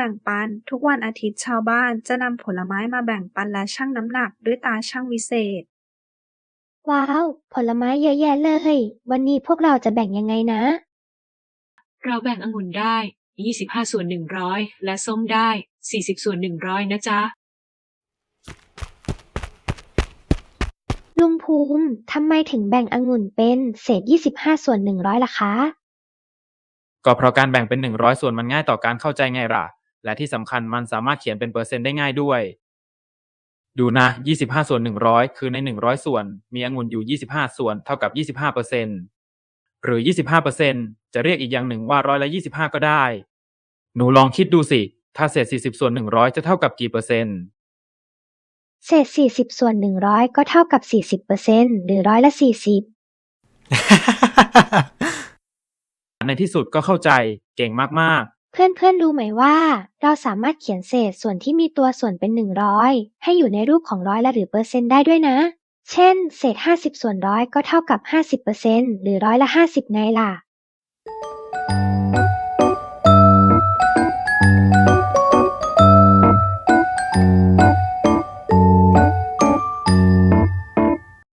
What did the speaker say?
บ่งปัน ทุกวันอาทิตย์ชาวบ้านจะนำผลไม้มาแบ่งปันและชั่งน้ำหนักด้วยตาช่างวิเศษ ว้าว ผลไม้เยอะแยะเลย วันนี้พวกเราจะแบ่งยังไงนะ เราแบ่งองุ่นได้ 25 ส่วน 100 และส้มได้ 40 ส่วน 100 นะจ๊ะ ลุงภูมิทำไมถึงแบ่งองุ่นเป็นเศษ 25 ส่วน 100ล่ะคะ ก็เพราะการแบ่งเป็น 100 ส่วนมันง่ายต่อการเข้าใจไงล่ะ และที่สำคัญมันสามารถเขียนเป็นเปอร์เซ็นต์ได้ง่ายด้วย ดูนะ 25 ส่วน 100 คือใน 100 ส่วน มีองุ่นอยู่ 25 ส่วนเท่ากับ 25เปอร์เซ็นต์หรือ 25เปอร์เซ็นต์จะเรียกอีกอย่างหนึ่งว่าร้อยละ25 ก็ได้ หนูลองคิดดูสิ ถ้าเศษ 40 ส่วน 100 จะเท่ากับกี่เปอร์เซ็นต์เศษ 40 ส่วน 100 ก็เท่ากับ 40%หรือร้อยละ 40 ในที่สุดก็เข้าใจเก่งมาก ๆ เพื่อนๆรู้ไหมว่า เราสามารถเขียนเศษส่วนที่มีตัวส่วนเป็น 100 ให้อยู่ในรูปของร้อยละหรือเปอร์เซ็นต์ได้ด้วยนะ เช่น เศษ 50 ส่วนร้อยก็เท่ากับ 50%หรือร้อยละ 50 ไงล่ะ